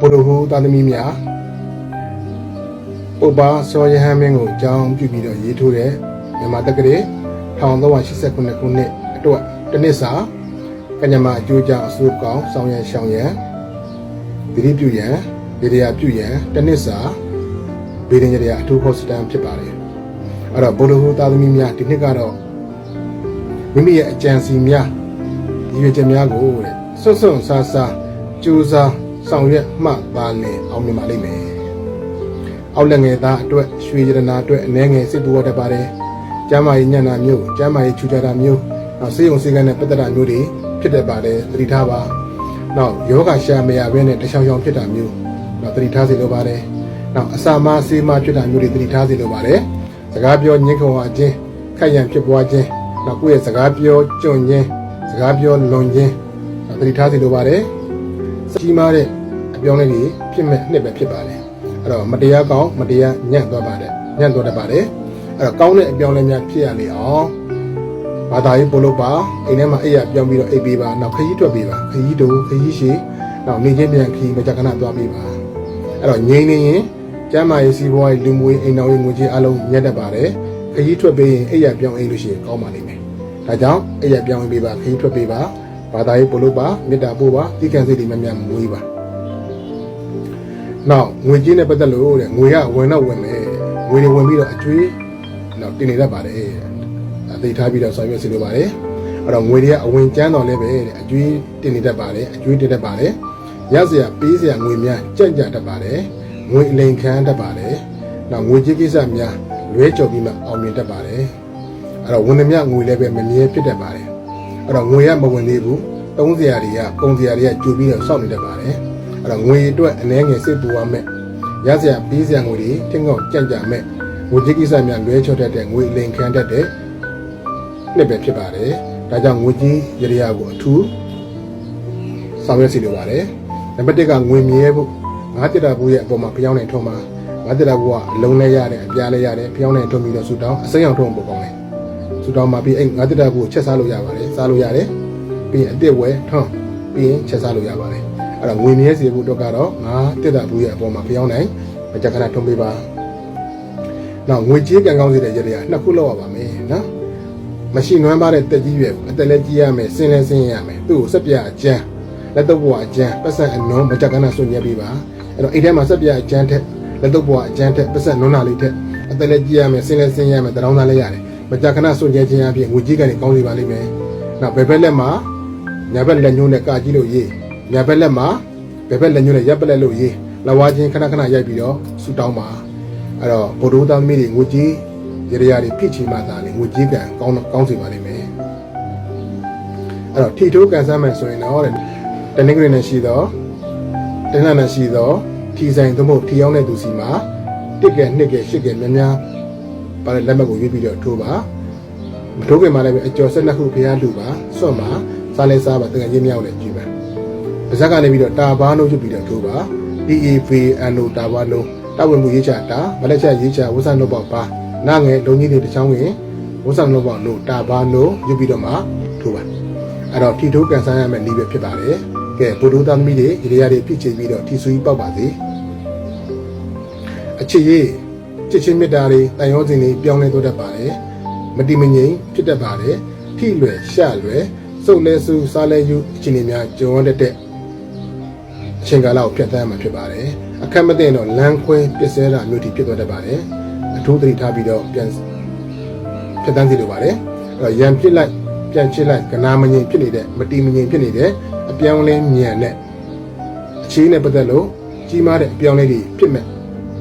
ဘုရဟုသာသမီများပုပ္ပါစောယဟန်မင်းကိုအကြောင်းပြုပြီးတော့ရေးထိုးတဲ့မြန်မာတက္ကရာ1389ခုနှစ်အတွက်တစ်နှစ်စာကညမအကျိုးကြောင့်အစိုးကောင်းဆောင်ရန်ရှောင်ရန်သတိပြုရန်ဗေဒရာပြုရန်တစ်နှစ်စာဗေဒင်ရရာအထူးခေါ်စတန်ဖြစ်ပါတယ်အဲ့တော့ဘုရဟုသာသမီများဒီနှစ်ကတော့မိမိရဲ့အကြံစီများရည်ရွယ်ချက်များကိုတဲ့စွန့်စွန့်ဆားဆားကြိုးစား ဆောင်ရွက်မှပါလေအောင်မြင်ပါလိမ့်မယ်။အောက်လက်ငယ်သားအတွက်ရွှေရတနာအတွက်အနှဲငယ်စိတ်ပူဝတ်တတ်ပါတယ်။ကျမ်းမာရေးညံ့တာမျိုးကျမ်းမာရေးချူချတာမျိုးနောက်စေယုံစေကန်းနဲ့ပတ်သက်တာမျိုးတွေဖြစ်တတ်ပါတယ်သတိထားပါ။နောက်ယောဂရှာမရဘဲနဲ့တခြားချောင်ဖြစ်တာမျိုးနောက်သတိထားစေလိုပါတယ်။နောက်အစာမဆေးမဖြစ်တာမျိုးတွေသတိထားစေလိုပါတယ်။စကားပြောညှင်းခုံအားခြင်းခိုက်ရန်ဖြစ်ပွားခြင်းနောက်ကိုယ့်ရဲ့စကားပြောကြွန့်ခြင်းစကားပြောလွန်ခြင်းနောက်သတိထားစေလိုပါတယ်။ကြီးမားတဲ့ အပြောင်းအလဲတွေဖြစ်မဲ့နှစ်ပဲဖြစ်ပါတယ်အဲ့တော့မတရားကောင်းမတရားညံ့သွားပါတယ်ညံ့သွားတတ်ပါတယ်အဲ့တော့ကောင်းတဲ့အပြောင်းအလဲများဖြစ်ရလေအောင်ဘာသာရေးပို့လို့ပါအိမ်ထဲမှာအိပ်ရပြောင်းပြီးတော့အိပ်ပေးပါနောက်ခရီးထွက်ပေးပါခရီးတူခရီးရှိနောက်နေချင်းပြန်ခရီးမကြခဏသွားပေးပါအဲ့တော့ငြိမ်းနေရင်ကျမ်းမာရေးစီးပွားရေးလူမှုရေးအိမ်တော်ရေးငွေကြေးအလုံးညက်တတ်ပါတယ်ခရီးထွက်ပေးရင်အိပ်ရပြောင်းအိပ်လို့ရှိရင်ကောင်းပါလိမ့်မယ်ဒါကြောင့်အိပ်ရပြောင်းအိပ်ပေးပါခရီးထွက်ပေးပါဘာသာရေးပို့လို့ပါမေတ္တာပို့ပါတိကံစိတ်တွေများများမွေးပါ နောက်ငွေကြေးနဲ့ပတ်သက်လို့တဲ့ငွေကဝင်တော့ဝင်မယ်ငွေတွေဝင်ပြီးတော့အကျွေးနောက်တင်နေတတ်ပါတယ်အသိထားပြီးတော့ဆောင်ရွက်စီလိုပါတယ်အဲ့တော့ငွေတွေကအဝင်ကျန်းတော်လဲပဲတဲ့အကျွေးတင်နေတတ်ပါတယ်အကျွေးတင်တတ်ပါတယ်ရစရာပေးစရာငွေများကြံ့ကြတတ်ပါတယ်ငွေအလိန်ခံတတ်ပါတယ်နောက်ငွေကြေးကိစ္စများလွဲကြော်ပြီးမှအောင်မြင်တတ်ပါတယ်အဲ့တော့ဝင်နေမြငွေလည်းပဲမမြဲဖြစ်တတ်ပါတယ်အဲ့တော့ငွေကမဝင်သေးဘူးသုံးစရာတွေကပုံစရာတွေကကြိုပြီးတော့စောင့်နေတတ်ပါတယ် အဲ့တော့ငွေအတွက်အနှဲငယ်စိတ်ပူရမယ်ရစရာပြီးစရာငွေတွေထင်ကောက်ကြံ့ကြမယ်ငွေကြေးကိစ္စများလွဲချော့တတ်တဲ့ငွေအလင်ခံတတ်တဲ့နှစ်ပဲဖြစ်ပါတယ်ဒါကြောင့်ငွေကြေးရရကိုအထူးဆောင်ရွက်စီလိုပါတယ်နံပါတ်1ကငွေမြဲဖို့ငါးတက်တာဘူးရဲ့အပေါ်မှာဖျောင်းနေထုံးမှာငါးတက်တာဘူးကအလုံးလဲရတယ်အပြားလဲရတယ်ဖျောင်းနေထုံးပြီးတော့ဆူတောင်းအစိမ်းအောင်ထုံးပို့ကောင်းတယ်ဆူတောင်းမှာပြီးအဲ့ငါးတက်တာဘူးကိုချက်စားလို့ရပါတယ်စားလို့ရတယ်ပြီးရင်အတစ်ဝဲထွန်းပြီးရင်ချက်စားလို့ရပါတယ် အဲ့တော့ငွေမြဲစီဖို့အတွက်ကတော့ငါတက်တာဘူးရဲ့အပေါ်မှာဖျောင်းနိုင်မကြခဏထုံးပေးပါနောက်ငွေကြေးကံကောင်းစေတဲ့ရတဲ့နှစ်ခုလောက်ရပါမယ်နော်မရှိနွမ်းပါတဲ့တက်ကြီးရွယ်အတက်လည်းကြီးရမယ်စင်းလည်းစင်းရမယ်သူ့ကိုစက်ပြအကျန်းလက်တော့ဘွားအကျန်းပတ်စံအနုံးမကြခဏဆွညက်ပေးပါအဲ့တော့အိမ်ထဲမှာစက်ပြအကျန်းထက်လက်တော့ဘွားအကျန်းထက်ပတ်စံနွမ်းနာလေးထက်အတက်လည်းကြီးရမယ်စင်းလည်းစင်းရမယ်တရောင်းသားလည်းရတယ်မကြခဏဆွညက်ခြင်းအပြင်ငွေကြေးကနေကောင်းစေပါလိမ့်မယ်နောက်ဘယ်ဘက်လက်မှာညာဘက်လက်ညှိုးနဲ့ကာကြီးလို့ရေး ညာဘက်လက်မှာဘယ်ဘက်လက်ညှိုးနဲ့ရပ်ပလက်လို့ရေးလဝါချင်းခဏခဏရိုက်ပြီးတော့ဆူတောင်းပါအဲ့တော့ဗိုလ်တော်သားသမီးတွေငွေကြီးရရတွေဖြစ်ချင်မှသာလေငွေကြီးကံကောင်းကောင်းစေပါလိမ့်မယ်အဲ့တော့ထီထိုးကန်ဆန်းမယ်ဆိုရင်တော့တဲ့တနင်္ဂနွေနဲ့ရှိတော့တနင်္လာနဲ့ရှိတော့ထီဆိုင်သို့မဟုတ်ထီရောက်တဲ့သူစီမှာတစ်ကဲနှစ်ကဲရှစ်ကဲများများပါတဲ့လက်မှတ်ကိုရွေးပြီးတော့ထိုးပါမထိုးခင်မှာလည်းပဲအကျော်ဆက်နှစ်ခုဖျားလူပါစွန့်ပါစားလဲစားပါတကယ်ချင်းမြောက်လည်းကြည့် ပါပါဇက်ကနေပြီးတော့တာဘာနှုတ်ချုပ်ပြီးတော့ထိုးပါ DAVN လို့တာဘာနှုတ်တဝင်မှုရေးချတာမလက်ချက်ရေးချဝဆန်နှုတ်ပေါက်ပါနာငယ်လုံကြီးတွေတစ်ချောင်းဝင်ဝဆန်နှုတ်ပေါက်လို့တာဘာနှုတ်ယူပြီးတော့မှထိုးပါအဲ့တော့ထီထိုးကန်ဆန်းရမယ့်နည်းပဲဖြစ်ပါတယ်ကဲဘုဒ္ဓသမီးတွေဒီရရတွေဖြစ်ချပြီးတော့ထီဆူကြီးပေါက်ပါစေအချစ်ရေးချစ်ချင်းမေတ္တာတွေတန်ရောစဉ်တွေပြောင်းလဲသွားတတ်ပါတယ်မတိမငြိမ်ဖြစ်တတ်ပါတယ်ထိလွယ်ရှလွယ်စုပ်လဲစုစားလဲယူအချိန်တွေများကြုံရတတ်တဲ့ အချိန်ကာလကိုဖြတ်သန်းမှာဖြစ်ပါတယ်အခက်မသိရင်တော့လမ်းခွဲပစ္စဲတာမျိုးထိဖြစ်သွားတတ်ပါတယ်အထူးသတိထားပြီးတော့ပြန်ဖြတ်သန်းစီလိုပါတယ်အဲ့တော့ရံပြစ်လိုက်ပြန်ချစ်လိုက်ကနာမငြိမ်ဖြစ်နေတဲ့မတီမငြိမ်ဖြစ်နေတဲ့အပြောင်းလဲမြန်တဲ့အခြေအနေနဲ့ပတ်သက်လို့ကြီးမားတဲ့အပြောင်းလဲတွေဖြစ်မဲ့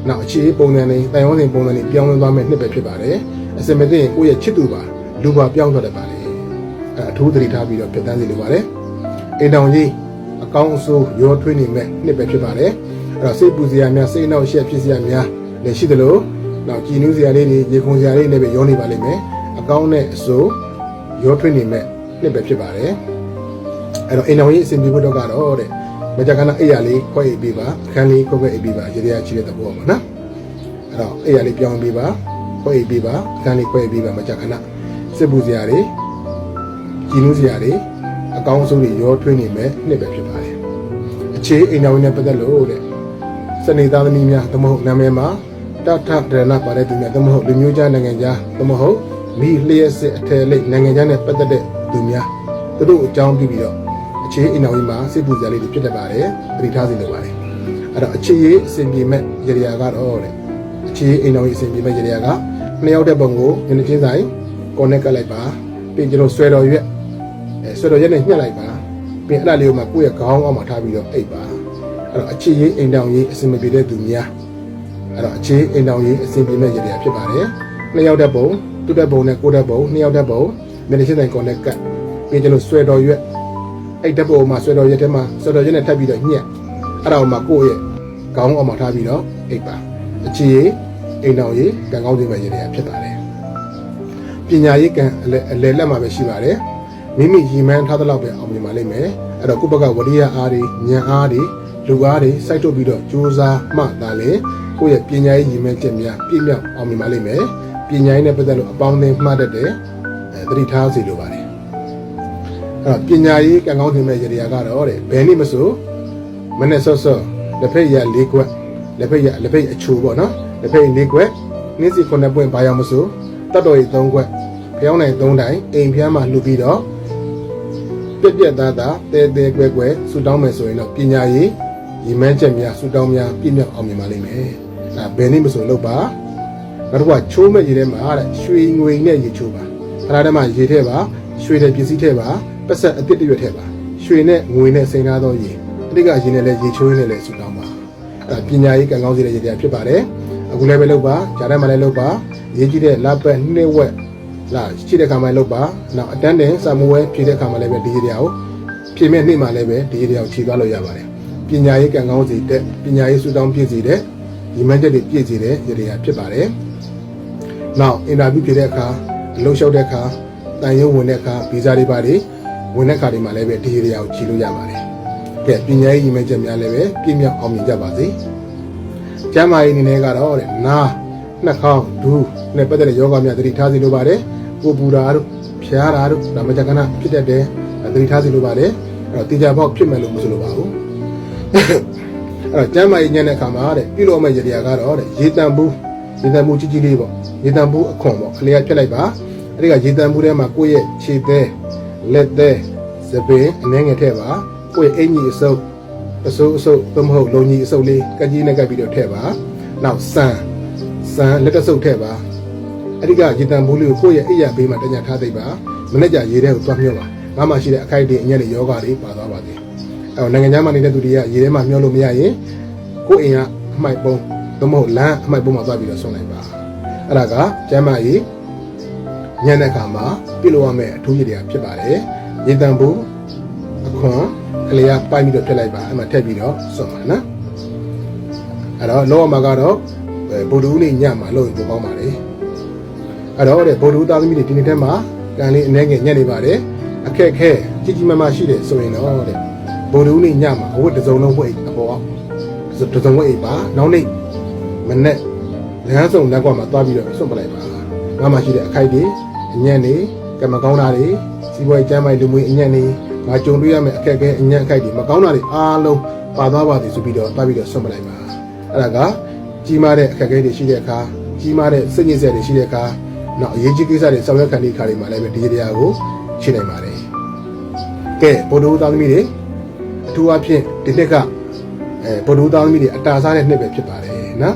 နောက်အခြေပုံစံတွေတိုင်ဝန်းစဉ်ပုံစံတွေပြောင်းလဲသွားမဲ့နှစ်ပဲဖြစ်ပါတယ်အစင်မသိရင်ကိုယ့်ရဲ့ချစ်သူပါလူပါပြောင်းသွားတတ်ပါတယ်အဲ့အထူးသတိထားပြီးတော့ဖြတ်သန်းစီလိုပါတယ်အိမ်တောင်ကြီး အကောင်းအဆိုးရောထွေးနေမဲ့နှစ်ပဲဖြစ်ပါတယ်အဲ့တော့စိတ်ပူစရာများစိတ်နောက်ရှက်ဖြစ်စရာများလည်းရှိသလိုနောက်ကြည်နူးစရာလေးတွေရေခုန်စရာလေးတွေလည်းပဲရောနေပါလိမ့်မယ်အကောင်းနဲ့အဆိုးရောထွေးနေမဲ့နှစ်ပဲဖြစ်ပါတယ်အဲ့တော့အိမ်တော်ကြီးအစဉ်ပြေဖို့တော့ကတော့တဲ့မကြခဏအိယာလေးခွဲအိပ်ပေးပါအခန်းလေးခွဲခွဲအိပ်ပေးပါရေရချီတဲ့သဘောပါနော်အဲ့တော့အိယာလေးပြောင်းပေးပါခွဲအိပ်ပေးပါအခန်းလေးခွဲအိပ်ပေးပါမကြခဏစစ်ပူစရာတွေကြည်နူးစရာတွေအကောင်းဆုံးတွေရောထွေးနေမဲ့နှစ်ပဲဖြစ်ပါတယ်။ အခြေအိမ်တော်ဝင်နဲ့ပတ်သက်လို့တဲ့နေသားသမီးများသမဟုတ်နာမည်မှာတထဒရဏပါတဲ့သူများသမဟုတ်လူမျိုးခြားနိုင်ငံခြားသမဟုတ်မိလျက်စစ်အထယ်လိပ်နိုင်ငံခြားနဲ့ပတ်သက်တဲ့သူများသူတို့အကြောင်းပြုပြီးတော့အခြေအိမ်တော်ကြီးမှာစိတ်ပူစရာလေးတွေဖြစ်တတ်ပါတယ်သတိထားစီလိုပါတယ်အဲ့တော့အခြေရေးအစဉ်ပြေမဲ့ရေရာကတော့တဲ့အခြေရေးအိမ်တော်ကြီးအစဉ်ပြေမဲ့ရေရာကနှစ်ယောက်တဲ့ပုံကိုညနေချင်းဆိုင် connect ကလိုက်ပါပြီးကျွန်တော်ဆွဲတော်ရွက်အဲဆွဲတော်ရွက်နဲ့ညှက်လိုက်ပါ ပြီးအဲ့ဒါလေးကိုမှကိုယ့်ရဲ့ခေါင်းအောက်မှာထားပြီးတော့အိပ်ပါအဲ့တော့အခြေရေးအိမ်တော်ကြီးအစဉ်မပြေတဲ့သူများအဲ့တော့အခြေအိမ်တော်ကြီးအစဉ်ပြေမဲ့ရေရာဖြစ်ပါတယ်နှစ်ယောက်တဲ့ပုံတူတဲ့ပုံနဲ့ကိုယ်တဲ့ပုံနှစ်ယောက်တဲ့ပုံညနေချင်းဆိုင် connect ကပြီးကျွန်တော်ဆွဲတော်ရွက်အဲ့တဲ့ပုံမှာဆွဲတော်ရွက်ထဲမှာဆွဲတော်ရွက်နဲ့ထပ်ပြီးတော့ညှက်အဲ့ဒါကိုမှကိုယ့်ရဲ့ခေါင်းအောက်မှာထားပြီးတော့အိပ်ပါအခြေရေးအိမ်တော်ကြီးကံကောင်းခြင်းပဲရေရာဖြစ်ပါတယ်ပညာရေးကံအလဲအလဲလက်မှာပဲရှိပါတယ် မိမိရည်မှန်းထားသလောက်ပဲအောင်မြင်ပါလိမ့်မယ်အဲ့တော့ကိုယ့်ဘက်ကဝရိယအားတွေဉာဏ်အားတွေလူအားတွေစိုက်ထုတ်ပြီးတော့ကြိုးစားမှသာလေကိုယ့်ရဲ့ပညာရေးရည်မှန်းချက်များပြည့်မြောက်အောင်မြင်ပါလိမ့်မယ်ပညာရေးနဲ့ပတ်သက်လို့အပေါင်းအသင်းမှတ်တတ်တယ်အဲသတိထားစီလိုပါတယ်အဲ့တော့ပညာရေးကံကောင်းခြင်းမဲ့ရည်ရကတော့တဲ့ဘယ်နည်းမဆိုမနဲ့ဆော့ဆော့လက်ဖက်ရ၄ခွက်လက်ဖက်ရလက်ဖက်အချိုပေါ့နော်လက်ဖက်၄ခွက်နင်းစီခုနှစ်ပွင့်ဘာရောက်မဆိုတတ်တော်ရီ၃ခွက်ဖျောင်းနိုင်၃တိုင်အိမ်ဖျားမှလှူပြီးတော့ ပြက်ပြက်သားသားတဲတဲကွဲကွဲဆူတောင်းမယ်ဆိုရင်တော့ပညာရေးရည်မှန်းချက်များဆူတောင်းများပြည့်မြောက်အောင်မြင်ပါလိမ့်မယ်။အဲဘယ်နည်းမဆိုလုပ်ပါ။နောက်တစ်ခုကချိုးမဲ့ရေထဲမှာတဲ့ရွှေငွေနဲ့ရေချိုးပါ။ခါထဲမှာရေထဲပါရွှေတဲ့ပစ္စည်းထဲပါပတ်ဆက်အတစ်တရွက်ထဲပါရွှေနဲ့ငွေနဲ့စိန်ထားသောရေအတိတ်ကရေနဲ့လည်းရေချိုးနဲ့လည်းဆူတောင်းပါ။အဲပညာရေးကံကောင်းစေတဲ့ရေတရားဖြစ်ပါတယ်။အခုလည်းပဲလုပ်ပါဂျာထဲမှာလည်းလုပ်ပါရေးကြည့်တဲ့လပတ်နှစ်ဝက် လာရှိတဲ့ခါမှလုပ်ပါနောက်အတန်းတင်စာမွေးဖြည့်တဲ့ခါမှလည်းပဲဒီရေတရားကိုဖြည့်မဲ့နေ့မှလည်းပဲဒီရေတရားကိုခြေသွားလို့ရပါတယ်ပညာရေးကံကောင်းစီတဲ့ပညာရေးစုတောင်းပြည့်စီတဲ့ညီမချက်တွေပြည့်စီတဲ့ရေတရားဖြစ်ပါတယ်နောက်အင်တာဗျူးဖြည့်တဲ့အခါအလုပ်လျှောက်တဲ့အခါတန်ရုံဝင်တဲ့အခါဗီဇာတွေပါတွေဝင်တဲ့အခါတွေမှာလည်းပဲဒီရေတရားကိုခြေလို့ရပါတယ်ကဲပညာရေးညီမချက်များလည်းပဲပြည့်မြောက်အောင်မြင်ကြပါစေကျမ်းမာရေးအနေနဲ့ကတော့တဲ့နားနှာခေါင်းဒူးနဲ့ပတ်သက်တဲ့ယောဂများသတိထားစီလိုပါတယ် ကိုပူတာတို့ဖျားတာတို့ဒါမှကြကနာဖြစ်တတ်တယ်သတိထားစီလိုပါတယ်အဲ့တော့တေချာပေါက်ဖြစ်မယ်လို့မဆိုလိုပါဘူးအဲ့တော့ကျမ်းမာရေးညံ့တဲ့အခါမှာတဲ့ပြုလို့မဲ့ရတရားကတော့တဲ့ရေတံဘူးရေတံဘူးကြီးကြီးလေးပေါ့ရေတံဘူးအခွန်ပေါ့အလျာဖြတ်လိုက်ပါအဲ့ဒီကရေတံဘူးထဲမှာကိုယ့်ရဲ့ခြေသေးလက်သေးစပင်းအနှဲငယ်ထည့်ပါကိုယ့်ရဲ့အင်ကြီးအစုပ်အစိုးအစုပ်သို့မဟုတ်လုံကြီးအစုပ်လေးကကြီးနဲ့ကပ်ပြီးတော့ထည့်ပါနောက်စံစံလက်တဆုပ်ထည့်ပါ အဲ့ဒီကရေတံဘူးလေးကိုကိုယ့်ရဲ့အိယာဘေးမှာတညထားသိပ်ပါမနေ့ကရေထဲကိုသွားမျောပါငါမှရှိတဲ့အခိုက်တွေအညက်တွေယောဂတွေပါသွားပါသေးအဲ့တော့နိုင်ငံခြားမှာနေတဲ့သူတွေကရေထဲမှာမျောလို့မရရင်ကိုယ့်အိမ်ကအမှိုက်ပုံသို့မဟုတ်လမ်းအမှိုက်ပုံမှာသွားပြီးတော့ဆွန့်လိုက်ပါအဲ့ဒါကကျမ်းမာရေးညံတဲ့အခါမှာပြုလုပ်ရမယ့်အထူးရည်တွေဖြစ်ပါတယ်ရေတံဘူးအခွန်ကလေးကပိုက်ပြီးတော့ထည့်လိုက်ပါအဲ့မှာထည့်ပြီးတော့ဆွန့်ပါနော်အဲ့တော့လောကမှာကတော့ဗုဒ္ဓဦးနေ့ညမှာလုပ်ရင်ပိုကောင်းပါလေ အဲ့တော့တဲ့ဗုဒ္ဓသားသမီးတွေဒီနေ့တည်းမှာကံလေးအနေငယ်ညက်နေပါတယ်အခက်ခဲကြီးကြီးမားမားရှိတယ်ဆိုရင်တော့တဲ့ဗုဒ္ဓဦးနေ့ညမှာအဝတ်တစ်စုံလုံးဝတ်အပေါ်ကတစ်စုံဝတ်အိပ်ပါနောက်နေ့မနေ့လမ်းဆောင်လက်ကွာမှာသွားပြီးတော့ဆွန့်ပလိုက်ပါငါမှရှိတဲ့အခိုက်တွေအညံ့တွေကံမကောင်းတာတွေစီးပွားရေးကျမ်းမာရေးလူမှုရေးအညံ့တွေငါကြုံတွေ့ရမယ့်အခက်ခဲအညံ့အခိုက်တွေမကောင်းတာတွေအားလုံးပါသွားပါသည်ဆိုပြီးတော့သွားပြီးတော့ဆွန့်ပလိုက်ပါအဲ့ဒါကကြီးမားတဲ့အခက်ခဲတွေရှိတဲ့အခါကြီးမားတဲ့စိတ်ညစ်စရာတွေရှိတဲ့အခါ နောက်အရေးကြီးကိစ္စတွေဆောင်ရွက်ခံတဲ့ခါတွေမှာလည်းပဲဒီတရားကိုရှင်းနိုင်ပါတယ်။ကဲဗုဒ္ဓဦးသားသမီးတွေအထူးအဖြင့်ဒီနှစ်ကအဲဗုဒ္ဓဦးသားသမီးတွေအတာစားတဲ့နှစ်ပဲဖြစ်ပါတယ်နော်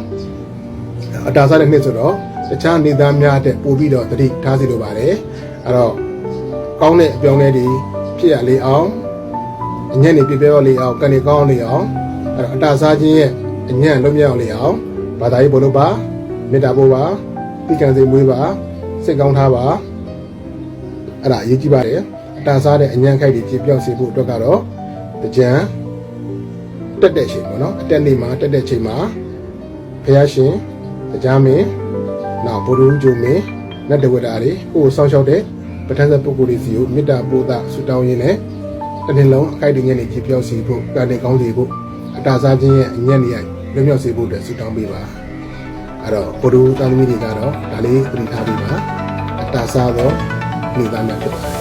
။အတာစားတဲ့နှစ်ဆိုတော့တခြားနေသားများတဲ့ပို့ပြီးတော့တတိထားစီလိုပါတယ်။အဲ့တော့ကောင်းတဲ့အပြောင်းအလဲတွေဖြစ်ရလေအောင်အညံ့နေပြပြလေးအောင်ကနေကောင်းလေအောင်အဲ့တော့အတာစားခြင်းရဲ့အညံ့လုံးမြောက်လေအောင်ဘာသာရေးဘုလို့ပါမေတ္တာပို့ပါပြီးကံစိတ်မွေးပါ စစ်ကောင်းထားပါအဲ့ဒါအရေးကြီးပါတယ်အတန်စားတဲ့အညံခိုက်တွေကြပြောက်စေဖို့အတွက်ကတော့တကြံတက်တဲ့ချိန်ပေါ့နော်အတက်နေမှာတက်တဲ့ချိန်မှာဖះရှင်တကြမင်းနောက်ဘုရုံဂျုံမင်းနတ်တဝတာတွေကိုစောင့်ရှောက်တဲ့ပဋ္ဌာန်းပုဂ္ဂိုလ်တွေစီကိုမေတ္တာပို့တာဆုတောင်းရင်းနဲ့တစ်နှစ်လုံးအခိုက်အတန့်တွေကြပြောက်စေဖို့တာနေကောင်းစေဖို့အတားစားခြင်းရဲ့အညံ့နေရလွတ်မြောက်စေဖို့အတွက်ဆုတောင်းပေးပါ အဲ့တော့ဘုဒ္ဓသားသမီးတွေကတော့ဒါလေးသတိထားပြီးပါအတားစားသောနေသားများဖြစ်ပါတယ်